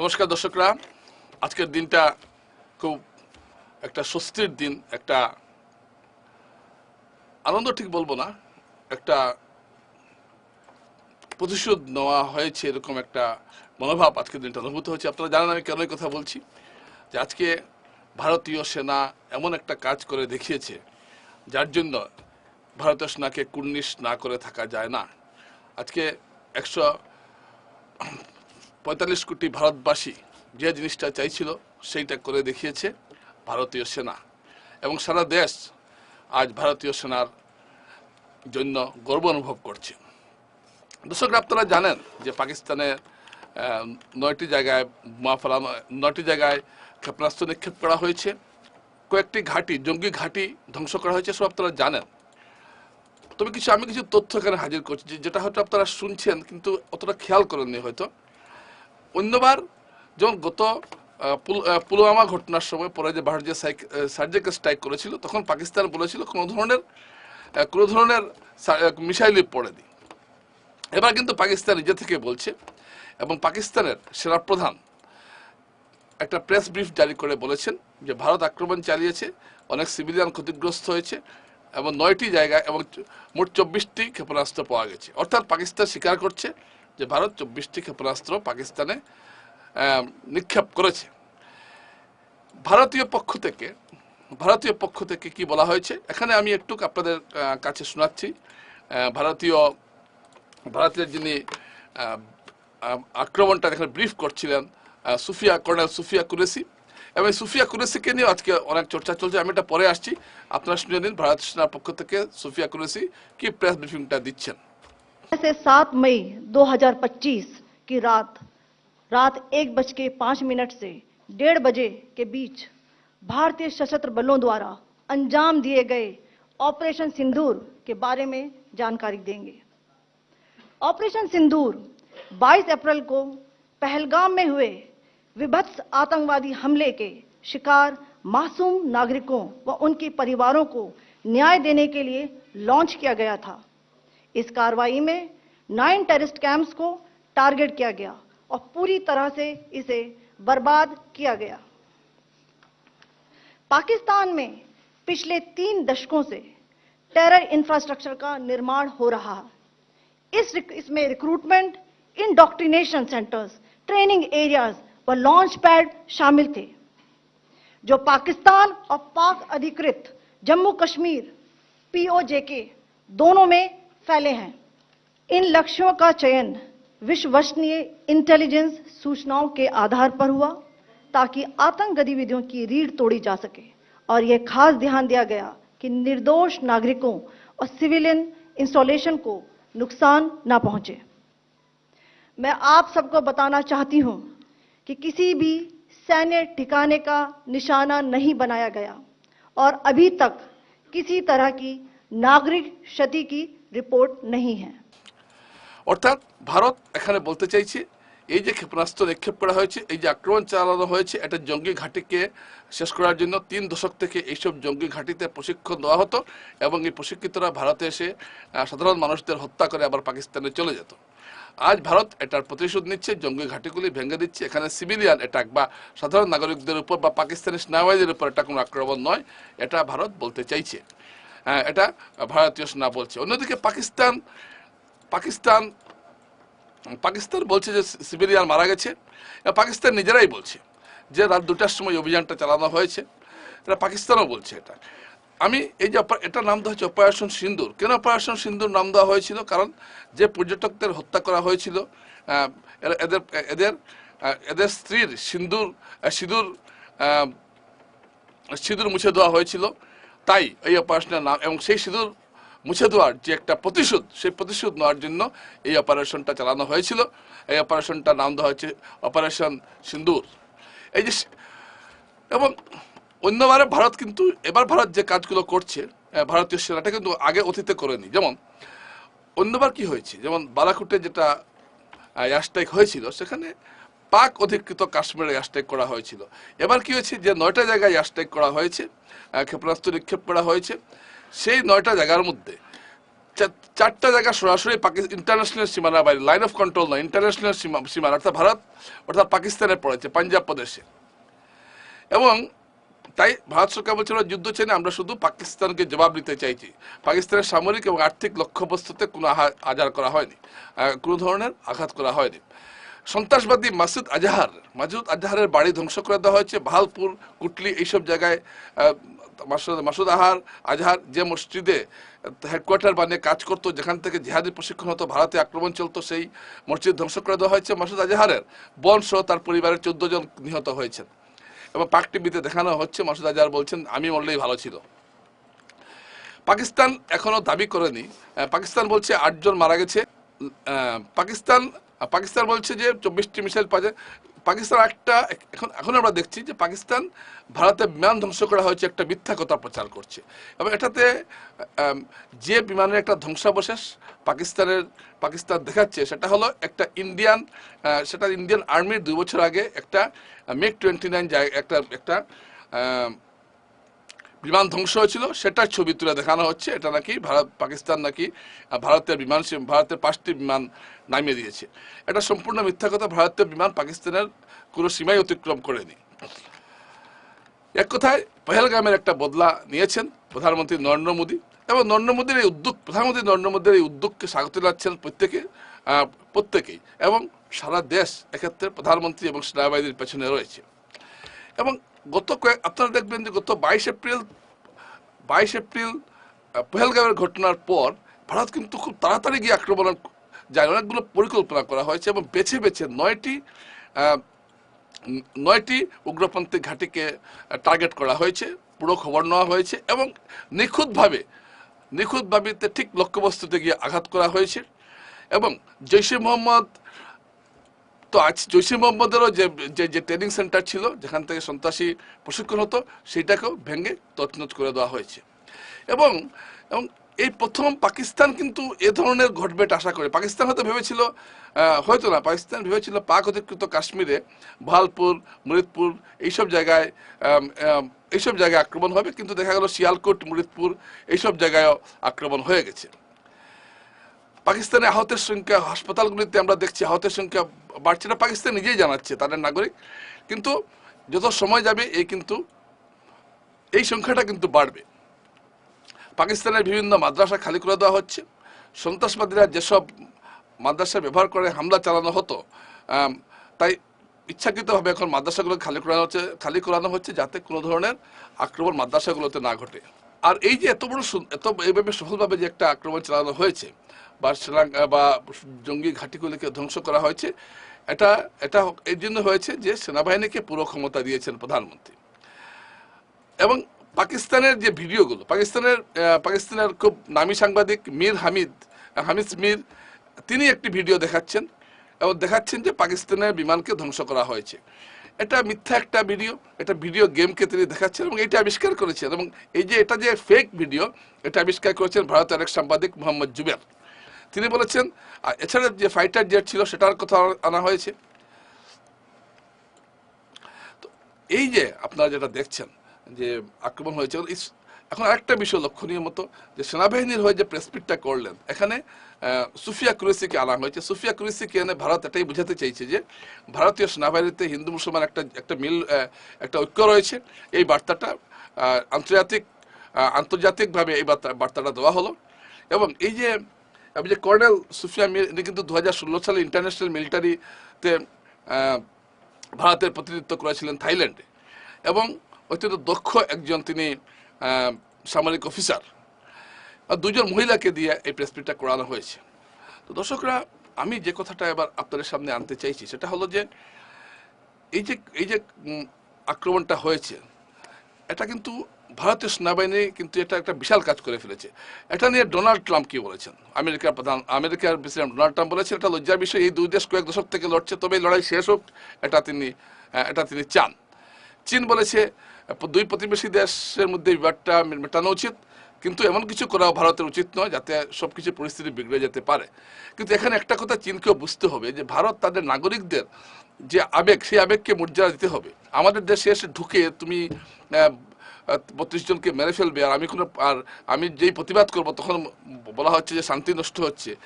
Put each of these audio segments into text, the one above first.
নমস্কার দর্শকরা। আজকের দিনটা খুব একটা স্বস্তির দিন, একটা আনন্দ ঠিক বলব না, একটা প্রতিশোধ নেওয়া হয়েছে এরকম একটা মনোভাব আজকের দিনটা অনুভূত হয়েছে। আপনারা জানেন আমি কেন কথা বলছি? যে আজকে ভারতীয় সেনা এমন একটা কাজ করে দেখিয়েছে, যার জন্য ভারতীয় সেনাকে কুর্নিশ না করে থাকা যায় না। আজকে একশো পঁয়তাল্লিশ কোটি ভারতবাসী যে জিনিসটা চাইছিল সেইটা করে দেখিয়েছে ভারতীয় সেনা। এবং সারা দেশ আজ ভারতীয় সেনার জন্য গর্ব অনুভব করছে। দর্শকরা, আপনারা জানেন যে পাকিস্তানে নয়টি জায়গায় বোমা ফেলানো, নয়টি জায়গায় ক্ষেপণাস্ত্র নিক্ষেপ করা হয়েছে। কয়েকটি ঘাঁটি, জঙ্গি ঘাঁটি ধ্বংস করা হয়েছে, সব আপনারা জানেন। তবে কিছু, আমি কিছু তথ্য এখানে হাজির করছি যেটা হয়তো আপনারা শুনছেন, কিন্তু অতটা খেয়াল করেননি হয়তো। অন্যবার যেমন গত পুল- পুলওয়ামা ঘটনার সময় পরে যে ভারত যে সার্জিক্যাল স্ট্রাইক করেছিল, তখন পাকিস্তান বলেছিল কোনো ধরনের কোনো ধরনের মিসাইলই পড়েনি। এবার কিন্তু পাকিস্তান নিজে থেকে বলছে, এবং পাকিস্তানের সেনাপ্রধান একটা প্রেস ব্রিফ জারি করে বলেছেন যে ভারত আক্রমণ চালিয়েছে, অনেক সিভিলিয়ান ক্ষতিগ্রস্ত হয়েছে, এবং নয়টি জায়গায়, এবং মোট চব্বিশটি ক্ষেপণাস্ত্র পাওয়া গেছে। অর্থাৎ পাকিস্তান স্বীকার করছে যে ভারত চব্বিশটি ক্ষেপণাস্ত্র পাকিস্তানে নিক্ষেপ করেছে। ভারতীয় পক্ষ থেকে, ভারতীয় পক্ষ থেকে কি বলা হয়েছে? এখানে আমি একটু আপনাদের কাছে শোনাচ্ছি। ভারতীয়, ভারতের যিনি আক্রমণটা এখানে ব্রিফ করছিলেন সুফিয়া, কর্নেল সুফিয়া কুরেসি এবং সুফিয়া কুরেসিকে নিয়ে আজকে অনেক চর্চা চলছে। আমি এটা পরে আসছি। আপনারা শুনে নিন, ভারত সেনার পক্ষ থেকে সুফিয়া কুরেসি কি প্রেস ব্রিফিংটা দিচ্ছেন। से 7 मई 2025 की रात रात एक बज के पाँच मिनट से डेढ़ बजे के बीच भारतीय सशस्त्र बलों द्वारा अंजाम दिए गए ऑपरेशन सिंदूर के बारे में जानकारी देंगे। ऑपरेशन सिंदूर 22 अप्रैल को पहलगाम में हुए विभत्स आतंकवादी हमले के शिकार मासूम नागरिकों व उनके परिवारों को न्याय देने के लिए लॉन्च किया गया था। इस कार्रवाई में नाइन टेररिस्ट कैंप्स को टारगेट किया गया और पूरी तरह से इसे बर्बाद किया गया। पाकिस्तान में पिछले तीन दशकों से टेरर इंफ्रास्ट्रक्चर का निर्माण हो रहा है। इस इसमें recruitment indoctrination centres training areas व लॉन्च पैड शामिल थे, जो पाकिस्तान और पाक अधिकृत जम्मू कश्मीर पीओजेके दोनों में फैले हैं। इन लक्ष्यों का चयन विश्वसनीय इंटेलिजेंस सूचनाओं के आधार पर हुआ ताकि आतंक गतिविधियों की रीढ़ तोड़ी जा सके। और यह खास ध्यान दिया गया कि निर्दोष नागरिकों और सिविलियन इंस्टॉलेशन को नुकसान ना पहुँचे। मैं आप सबको बताना चाहती हूँ कि किसी भी सैन्य ठिकाने का निशाना नहीं बनाया गया और अभी तक किसी तरह की नागरिक क्षति की रिपोर्ट नहीं है অর্থাৎ ভারত এখানে বলতে চাইছে এই যে ক্ষেপণাস্ত্র নিক্ষেপ করা হয়েছে এই যে আক্রমণ চালানো হয়েছে এটা জঙ্গি ঘাঁটিকে শেষ করার জন্য তিন দশক থেকে এইসব জঙ্গি ঘাঁটিতে প্রশিক্ষণ দেওয়া হতো এবং এই প্রশিক্ষিতরা ভারতে এসে আহ, সাধারণ মানুষদের হত্যা করে আবার পাকিস্তানে চলে যেত আজ ভারত এটার প্রতিশোধ নিচ্ছে জঙ্গি ঘাঁটিগুলি ভেঙে দিচ্ছে এখানে সিভিলিয়ান অ্যাটাক বা সাধারণ নাগরিকদের উপর বা পাকিস্তানি সেনাবাহিনীর উপর এটা কোনো আক্রমণ নয় এটা ভারত বলতে চাইছে আহ, এটা ভারতীয় সেনা বলছে। অন্যদিকে পাকিস্তান পাকিস্তান পাকিস্তান বলছে যে সিভিলিয়ান মারা গেছে। পাকিস্তান নিজেরাই বলছে যে রাত দুটার সময় অভিযানটা চালানো হয়েছে। এটা পাকিস্তানও বলছে এটা। আমি এই যে এটা নাম দেওয়া হয়েছে অপারেশন সিন্দুর। কেন অপারেশন সিন্দুর নাম দেওয়া হয়েছিল? কারণ যে পর্যটকদের হত্যা করা হয়েছিল এদের এদের এদের স্ত্রীর সিন্দুর সিঁদুর সিঁদুর মুছে দেওয়া হয়েছিল। তাই এই অপারেশনের নাম এবং সেই সিঁদুর মুছে দেওয়ার যে একটা প্রতিশোধ, সেই প্রতিশোধ নেওয়ার জন্য এই অপারেশনটা চালানো হয়েছিল। এই অপারেশনটার নাম দেওয়া হয়েছে অপারেশন সিন্দুর এই যে এবং অন্যবারে ভারত কিন্তু, এবার ভারত যে কাজগুলো করছে ভারতীয় সেনাটা কিন্তু আগে অতীতে করেনি। যেমন, অন্যবার কি হয়েছে? যেমন বালাকুটে যেটা এয়ারস্ট্রাইক হয়েছিল, সেখানে পাক অধিকৃত কাশ্মীরে এয়ারস্ট্রাইক করা হয়েছিল। এবার কি হয়েছে যে নয়টা জায়গায় এয়ারস্ট্রাইক করা হয়েছে ক্ষেপণাস্ত্র নিক্ষেপ করা হয়েছে। সেই নয়টা জায়গার মধ্যে চারটা জায়গা সরাসরি ইন্টারন্যাশনাল সীমানা বাইরে লাইন অফ কন্ট্রোল নয় ইন্টারন্যাশনাল সীমানা অর্থাৎ ভারত, অর্থাৎ পাকিস্তানে পড়েছে, পাঞ্জাব প্রদেশে। এবং তাই ভারত সরকার বলছিল যুদ্ধ চাই আমরা শুধু পাকিস্তানকে জবাব দিতে চাইছি। পাকিস্তানের সামরিক এবং আর্থিক লক্ষ্যবস্তুতে কোনো আজার করা হয়নি কোনো ধরনের আঘাত করা হয়নি। সন্ত্রাসবাদী মাসুদ আজাহার মাসুদ আজাহারের বাড়ি ধ্বংস করে দেওয়া হয়েছে। ভালপুর কুটলি এইসব জায়গায় মাসুদ আহার আজহার যে মসজিদে হেডকোয়ার্টার বানিয়ে কাজ করতো যেখান থেকে জিহাদি প্রশিক্ষণ হতো ভারতে আক্রমণ চলতো সেই মসজিদ ধ্বংস করে দেওয়া হয়েছে মাসুদ আজহারের। বোন সহ তার পরিবারের চোদ্দ জন নিহত হয়েছেন। এবং পাক টিভিতে দেখানো হচ্ছে মাসুদ আজহার বলছেন আমি মরলেই ভালো ছিল। পাকিস্তান এখনও দাবি করেনি। পাকিস্তান বলছে আটজন মারা গেছে। আহ, পাকিস্তান পাকিস্তান বলছে যে চব্বিশটি মিসাইল পাজে পাকিস্তান একটা, এখন এখন আমরা দেখছি যে পাকিস্তান ভারতে বিমান ধ্বংস করা হয়েছে একটা মিথ্যা কথা প্রচার করছে। এবং এটাতে যে বিমানের একটা ধ্বংসাবশেষ পাকিস্তানের, পাকিস্তান দেখাচ্ছে, সেটা হলো একটা ইন্ডিয়ান সেটা ইন্ডিয়ান আর্মির দুই বছর আগে একটা মেক টোয়েন্টি নাইন একটা একটা বিমান ধ্বংস হয়েছিল, সেটার ছবি তুলে দেখানো হচ্ছে। এটা নাকি ভারত, পাকিস্তান নাকি ভারতের বিমান ভারতের পাঁচটি বিমান নামিয়ে দিয়েছে। এটা সম্পূর্ণ মিথ্যা কথা, ভারতীয় বিমান পাকিস্তানের কোনো সীমাই অতিক্রম করেনি। এক কথায়, পহেলগামের একটা বদলা নিয়েছেন প্রধানমন্ত্রী নরেন্দ্র মোদী। এবং নরেন্দ্র মোদীর এই উদ্যোগ, প্রধানমন্ত্রী নরেন্দ্র মোদীর এই উদ্যোগকে স্বাগত জানাচ্ছেন প্রত্যেকে প্রত্যেকেই। এবং সারা দেশ এক্ষেত্রে প্রধানমন্ত্রী এবং সেনাবাহিনীর পেছনে রয়েছে। এবং গত কয়েক আপনারা দেখবেন যে গত বাইশ এপ্রিল বাইশ এপ্রিল আহ, পহেলগাঁওয়ের ঘটনার পর ভারত কিন্তু খুব তাড়াতাড়ি গিয়ে আক্রমণ যায়। অনেকগুলো পরিকল্পনা করা হয়েছে এবং বেছে বেছে নয়টি নয়টি উগ্রপন্থী ঘাঁটিকে টার্গেট করা হয়েছে পুরো খবর নেওয়া হয়েছে এবং নিখুঁতভাবে নিখুঁতভাবে ঠিক লক্ষ্যবস্তুতে গিয়ে আঘাত করা হয়েছে এবং জৈশে মোহাম্মদ তো আজ জৈশে মোহাম্মদেরও যে যে ট্রেনিং সেন্টার ছিল, যেখান থেকে সন্ত্রাসী প্রশিক্ষণ হতো, সেইটাকেও ভেঙে তছনছ করে দেওয়া হয়েছে। এবং এবং এই প্রথম পাকিস্তান কিন্তু এ ধরনের ঘটবেট আশা করে। পাকিস্তান হয়তো ভেবেছিল হয়তো না, পাকিস্তান ভেবেছিল পাক অধিকৃত কাশ্মীরে ভালপুর, মুরিদপুর এইসব জায়গায় এইসব জায়গায় আক্রমণ হবে, কিন্তু দেখা গেল শিয়ালকোট, মুরিদপুর এইসব জায়গায়ও আক্রমণ হয়ে গেছে। পাকিস্তানে আহতের সংখ্যা, হাসপাতালগুলিতে আমরা দেখছি আহতের সংখ্যা বাড়ছে না পাকিস্তান নিজেই জানাচ্ছে, তাদের নাগরিক। কিন্তু যত সময় যাবে এই কিন্তু, এই সংখ্যাটা কিন্তু বাড়বে। পাকিস্তানের বিভিন্ন মাদ্রাসা খালি করে দেওয়া হচ্ছে। সন্ত্রাসবাদীরা যেসব মাদ্রাসা ব্যবহার করে, হামলা চালানো হতো তাই ইচ্ছাকৃতভাবে এখন মাদ্রাসাগুলো খালি করানো হচ্ছে, খালি করানো হচ্ছে যাতে কোনো ধরনের আক্রমণ মাদ্রাসাগুলোতে না ঘটে। আর এই যে এত বড় এত এইভাবে সফলভাবে যে একটা আক্রমণ চালানো হয়েছে বা বা জঙ্গি ঘাঁটিগুলিকে ধ্বংস করা হয়েছে। এটা এটা এর জন্য হয়েছে যে সেনাবাহিনীকে পুরো ক্ষমতা দিয়েছেন প্রধানমন্ত্রী। এবং পাকিস্তানের যে ভিডিওগুলো, পাকিস্তানের পাকিস্তানের খুব নামী সাংবাদিক মীর হামিদ হামিদ মীর, তিনি একটি ভিডিও দেখাচ্ছেন। এবং দেখাচ্ছেন যে পাকিস্তানের বিমানকে ধ্বংস করা হয়েছে। এটা মিথ্যা একটা ভিডিও, এটা ভিডিও গেমকে তিনি দেখাচ্ছেন এবং এটা আবিষ্কার করেছেন। এবং এই যে, এটা যে ফেক ভিডিও এটা আবিষ্কার করেছেন ভারতের এক সাংবাদিক মোহাম্মদ জুবের। তিনি বলেছেন এছাড়া যে ফাইটার জেট ছিল সেটার কথা আনা হয়েছে। এই যে আপনারা যেটা দেখছেন, যে আক্রমণ হয়েছে এখন আরেকটা বিষয় লক্ষণীয় মতো, যে সেনাবাহিনীর হয়ে যে প্রেসপিটটা করলেন, এখানে সুফিয়া কুরেসিকে আনা হয়েছে। সুফিয়া কুরেসিকে এনে ভারত এটাই বোঝাতে চাইছে যে, ভারতীয় সেনাবাহিনীতে হিন্দু মুসলমান একটা একটা মিল একটা ঐক্য রয়েছে। এই বার্তাটা আন্তর্জাতিক আন্তর্জাতিকভাবে এই বার্তা, বার্তাটা দেওয়া হলো। এবং এই যে আমি যে কর্নেল সুফিয়া মির ইনি কিন্তু দু হাজার ষোলো সালে ইন্টারন্যাশনাল মিলিটারিতে ভারতের প্রতিনিধিত্ব করেছিলেন থাইল্যান্ডে এবং অত্যন্ত দক্ষ একজন তিনি সামরিক অফিসার দুজন মহিলাকে দিয়ে এই প্রেসপিটটা করানো হয়েছে তো দর্শকরা আমি যে কথাটা এবার আপনাদের সামনে আনতে চাইছি সেটা হলো যে এই যে এই যে আক্রমণটা হয়েছে এটা কিন্তু ভারতীয় সেনাবাহিনী কিন্তু এটা একটা বিশাল কাজ করে ফেলেছে। এটা নিয়ে ডোনাল্ড ট্রাম্প কি বলেছেন? আমেরিকার প্রধান, আমেরিকার প্রেসিডেন্ট ডোনাল্ড ট্রাম্প বলেছেন, এটা লজ্জার বিষয়, এই দুই দেশ কয়েক দশক থেকে লড়ছে, তবে এই লড়াই শেষ হোক, এটা তিনি এটা তিনি চান। চীন বলেছে, দুই প্রতিবেশী দেশের মধ্যে বিবাদটা মেটানো উচিত, কিন্তু এমন কিছু করা ভারতের উচিত নয়, যাতে সব কিছু পরিস্থিতি বিগড়ে যেতে পারে। কিন্তু এখানে একটা কথা চীনকেও বুঝতে হবে, যে ভারত তাদের নাগরিকদের যে আবেগ, সেই আবেগকে মর্যাদা দিতে হবে। আমাদের দেশে এসে ঢুকে তুমি বত্রিশ জনকে মেরে ফেলবে, আর আমি কোনো আর আমি যেই প্রতিবাদ করব, তখন বলা হচ্ছে যে শান্তি নষ্ট হচ্ছে।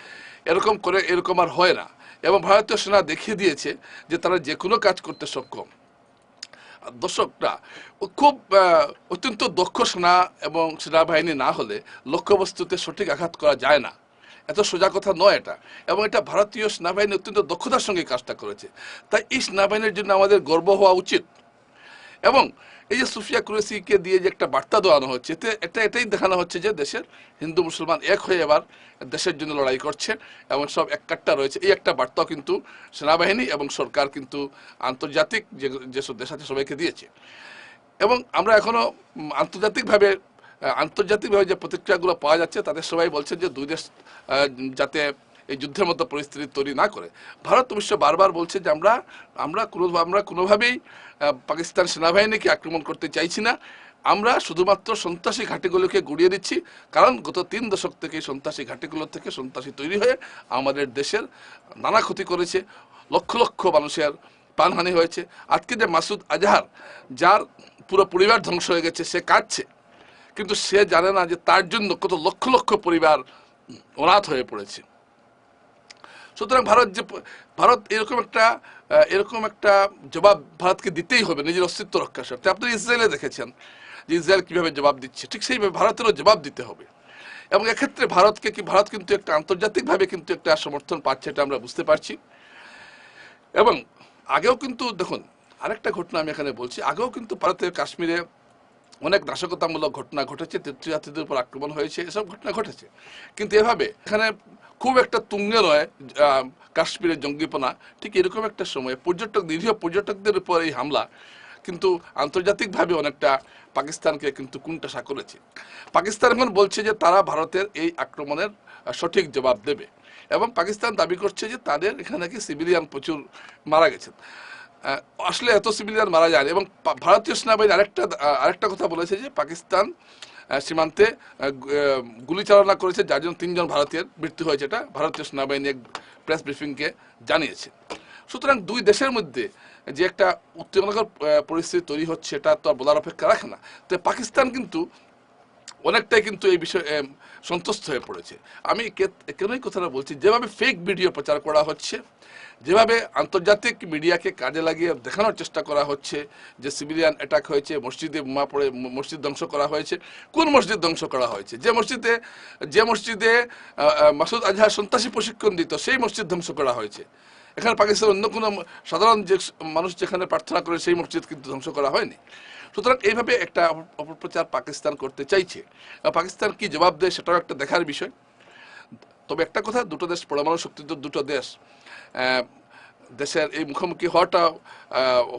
এরকম করে এরকম আর হয় না। এবং ভারতীয় সেনা দেখিয়ে দিয়েছে যে তারা যে কোনো কাজ করতে সক্ষম। দর্শকরা খুব অত্যন্ত দক্ষ সেনা এবং সেনাবাহিনী না হলে লক্ষ্যবস্তুতে সঠিক আঘাত করা যায় না। এত সোজা কথা নয় এটা। এবং এটা ভারতীয় সেনাবাহিনী অত্যন্ত দক্ষতার সঙ্গে কাজটা করেছে। তাই এই সেনাবাহিনীর জন্য আমাদের গর্ব হওয়া উচিত। এবং এই যে সুফিয়া কুরেসিকে দিয়ে যে একটা বার্তা দেওয়ানো হচ্ছে, এতে এটা এটাই দেখানো হচ্ছে যে দেশের হিন্দু মুসলমান এক হয়ে এবার দেশের জন্য লড়াই করছে এবং সব এককাট্টা রয়েছে। এই একটা বার্তাও কিন্তু সেনাবাহিনী এবং সরকার কিন্তু আন্তর্জাতিক যে যেসব দেশ আছে সবাইকে দিয়েছে। এবং আমরা এখনও আন্তর্জাতিকভাবে আন্তর্জাতিকভাবে যে প্রতিক্রিয়াগুলো পাওয়া যাচ্ছে তাদের সবাই বলছে যে দুই দেশ যাতে এই যুদ্ধের মতো পরিস্থিতি তৈরি না করে। ভারত অবশ্য বারবার বলছে যে আমরা আমরা কোনো, আমরা কোনোভাবেই পাকিস্তান সেনাবাহিনীকে আক্রমণ করতে চাইছি না। আমরা শুধুমাত্র সন্ত্রাসী ঘাঁটিগুলোকে গুড়িয়ে দিচ্ছি, কারণ গত তিন দশক থেকে সন্ত্রাসী ঘাঁটিগুলো থেকে সন্ত্রাসী তৈরি হয়ে আমাদের দেশের নানা ক্ষতি করেছে। লক্ষ লক্ষ মানুষের প্রাণহানি হয়েছে। আজকে যে মাসুদ আজহার, যার পুরো পরিবার ধ্বংস হয়ে গেছে, সে কাঁদছে। কিন্তু সে জানে না যে তার জন্য কত লক্ষ লক্ষ পরিবার অনাথ হয়ে পড়েছে। সুতরাং ভারত যে ভারত এরকম একটা এরকম একটা জবাব ভারতকে দিতেই হবে, নিজের অস্তিত্ব রক্ষা স্বার্থে। আপনি ইসরায়েলে দেখেছেন যে ইসরায়েল কীভাবে জবাব দিচ্ছে। ঠিক সেইভাবে ভারতেরও জবাব দিতে হবে। এবং এক্ষেত্রে ভারতকে কি ভারত কিন্তু একটা আন্তর্জাতিকভাবে কিন্তু একটা সমর্থন পাচ্ছে এটা আমরা বুঝতে পারছি। এবং আগেও কিন্তু দেখুন, আরেকটা ঘটনা আমি এখানে বলছি। আগেও কিন্তু ভারতের কাশ্মীরে অনেক নাশকতামূলক ঘটনা ঘটেছে তীর্থযাত্রীদের উপর আক্রমণ হয়েছে, এসব ঘটনা ঘটেছে। কিন্তু এভাবে এখানে খুব একটা তুঙ্গে নয় কাশ্মীরের জঙ্গিপনা, ঠিক এরকম একটা সময় পর্যটক, নিরীহ পর্যটকদের উপর এই হামলা কিন্তু আন্তর্জাতিকভাবে অনেকটা পাকিস্তানকে কিন্তু কুণ্ঠাসা করেছে। পাকিস্তান এখন বলছে যে তারা ভারতের এই আক্রমণের সঠিক জবাব দেবে এবং পাকিস্তান দাবি করছে যে তাদের এখানে নাকি সিভিলিয়ান প্রচুর মারা গেছেন। আসলে এত সিভিলিয়ান মারা যায় এবং ভারতীয় সেনাবাহিনী আরেকটা আরেকটা কথা বলেছে যে পাকিস্তান সীমান্তে গুলি চালনা করেছে, যার জন্য তিনজন ভারতীয়ের মৃত্যু হয়েছে। এটা ভারতীয় সেনাবাহিনী এক প্রেস ব্রিফিংকে জানিয়েছে। সুতরাং দুই দেশের মধ্যে যে একটা উত্তেজনাকর পরিস্থিতি তৈরি হচ্ছে এটা তো আর বলার অপেক্ষা রাখে না। তো পাকিস্তান কিন্তু অনেকটাই কিন্তু এই বিষয়ে সন্তুষ্ট হয়ে পড়েছে। আমি কেনই কথাটা বলছি, যেভাবে ফেক ভিডিও প্রচার করা হচ্ছে, যেভাবে আন্তর্জাতিক মিডিয়াকে কাজে লাগিয়ে দেখানোর চেষ্টা করা হচ্ছে, যে সিভিলিয়ান অ্যাটাক হয়েছে, মসজিদে বোমা পড়ে মসজিদ ধ্বংস করা হয়েছে, কোন মসজিদ ধ্বংস করা হয়েছে? যে মসজিদে যে মসজিদে মাসুদ আজহার সন্ত্রাসী প্রশিক্ষণ দিত, সেই মসজিদ ধ্বংস করা হয়েছে। এখানে পাকিস্তানের অন্য কোনো সাধারণ যে মানুষ যেখানে প্রার্থনা করে, সেই মসজিদ কিন্তু ধ্বংস করা হয়নি। সুতরাং এইভাবে একটা অপ- অপপ্রচার পাকিস্তান করতে চাইছে। পাকিস্তান কি জবাব দেয় সেটাও একটা দেখার বিষয়। তবে একটা কথা, দুটো দেশ, পরমাণু শক্তির দুটো দেশ। দেশের এই মুখোমুখি হওয়াটা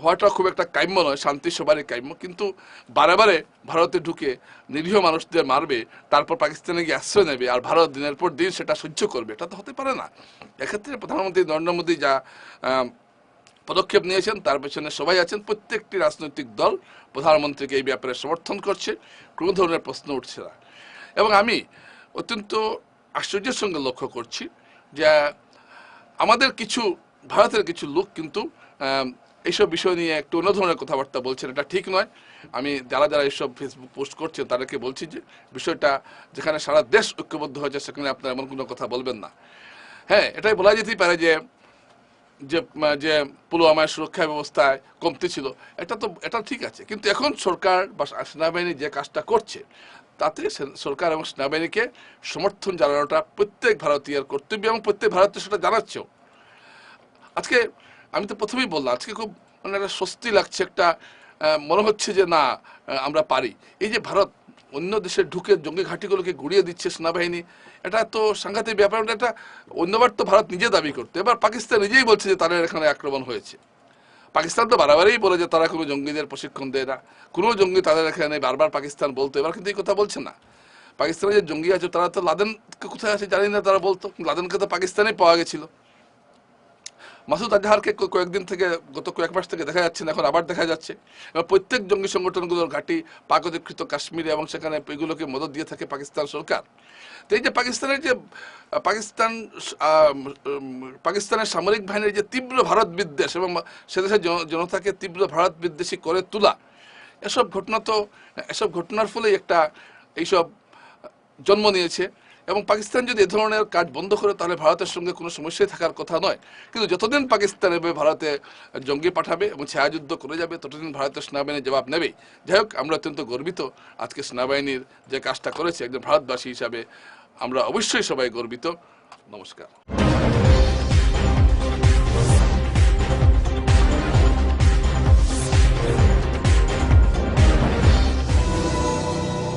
হওয়াটা খুব একটা কাম্য নয়, শান্তি সবারই কাম্য। কিন্তু বারে ভারতে ঢুকে নিরীহ মানুষদের মারবে, তারপর পাকিস্তানে গিয়ে আশ্রয় নেবে, আর ভারত দিনের পর দিন সেটা সহ্য করবে, এটা তো হতে পারে না। এক্ষেত্রে প্রধানমন্ত্রী নরেন্দ্র মোদী যা পদক্ষেপ নিয়েছেন, তার পেছনে সবাই আছেন। প্রত্যেকটি রাজনৈতিক দল প্রধানমন্ত্রীকে এই ব্যাপারে সমর্থন করছে। কোনো ধরনের প্রশ্ন উঠছে না। এবং আমি অত্যন্ত আশ্চর্যের সঙ্গে লক্ষ্য করছি যে, আমাদের কিছু, ভারতের কিছু লোক কিন্তু এইসব বিষয় নিয়ে একটু অন্য ধরনের কথাবার্তা বলছেন। এটা ঠিক নয়। আমি যারা যারা এইসব ফেসবুক পোস্ট করছেন, তাদেরকে বলছি যে, বিষয়টা যেখানে সারা দেশ ঐক্যবদ্ধ হয়েছে, সেখানে আপনারা এমন কোনো কথা বলবেন না। হ্যাঁ এটাই বলা যেতেই পারে যে যে যে পুলওয়ামায় সুরক্ষা ব্যবস্থায় কমতি ছিল, এটা তো, এটা ঠিক আছে। কিন্তু এখন সরকার বা সেনাবাহিনী যে কাজটা করছে, তাতে সরকার এবং সেনাবাহিনীকে সমর্থন জানানোটা প্রত্যেক ভারতীয়ের কর্তব্য এবং প্রত্যেক ভারতীয় সেটা জানাচ্ছেও। আজকে আমি তো প্রথমেই বললাম, আজকে খুব মানে একটা স্বস্তি লাগছে, একটা মনে হচ্ছে যে না আমরা পারি। এই যে ভারত অন্য দেশে ঢুকে জঙ্গি ঘাঁটিগুলোকে গুড়িয়ে দিচ্ছে সেনাবাহিনী। এটা তো সাংঘাতিক ব্যাপার, এটা অন্যবার তো ভারত নিজে দাবি করতো। এবার পাকিস্তান নিজেই বলছে যে তাদের এখানে আক্রমণ হয়েছে। পাকিস্তান তো বারবারই বলে যে তারা কোনো জঙ্গিদের প্রশিক্ষণ দেয় না। কোনো জঙ্গি তাদের এখানে বারবার পাকিস্তান বলতো, এবার কিন্তু এই কথা বলছে না। পাকিস্তানে যে জঙ্গি আছে, তারা তো লাদেন কোথায় আছে জানি না তারা বলতো। লাদেনকে তো পাকিস্তানেই পাওয়া গেছিল। মাসুদ আজহারকে কয়েকদিন থেকে, গত কয়েক মাস থেকে দেখা যাচ্ছে না, এখন আবার দেখা যাচ্ছে। এবার প্রত্যেক জঙ্গি সংগঠনগুলোর ঘাঁটি পাক অধিকৃত কাশ্মীরে এবং সেখানে এগুলোকে মদত দিয়ে থাকে পাকিস্তান সরকার। তো এই যে পাকিস্তানের যে, পাকিস্তান পাকিস্তানের সামরিক বাহিনীর যে তীব্র ভারত বিদ্বেষ এবং সে দেশের জনতাকে তীব্র ভারত বিদ্বেষী করে তোলা, এসব ঘটনা তো, এসব ঘটনার ফলেই একটা এইসব জন্ম নিয়েছে। এবং পাকিস্তান যদি এ ধরনের কাজ বন্ধ করে, তাহলে ভারতের সঙ্গে কোনো সমস্যাই থাকার কথা নয়। কিন্তু যতদিন পাকিস্তান এভাবে ভারতে জঙ্গি পাঠাবে এবং ছায়াযুদ্ধ করে যাবে, ততদিন ভারতের সেনাবাহিনী জবাব নেবে। যাই হোক, আমরা অত্যন্ত গর্বিত আজকে সেনাবাহিনীর যে কাজটা করেছে, একজন ভারতবাসী হিসাবে আমরা অবশ্যই সবাই গর্বিত। নমস্কার।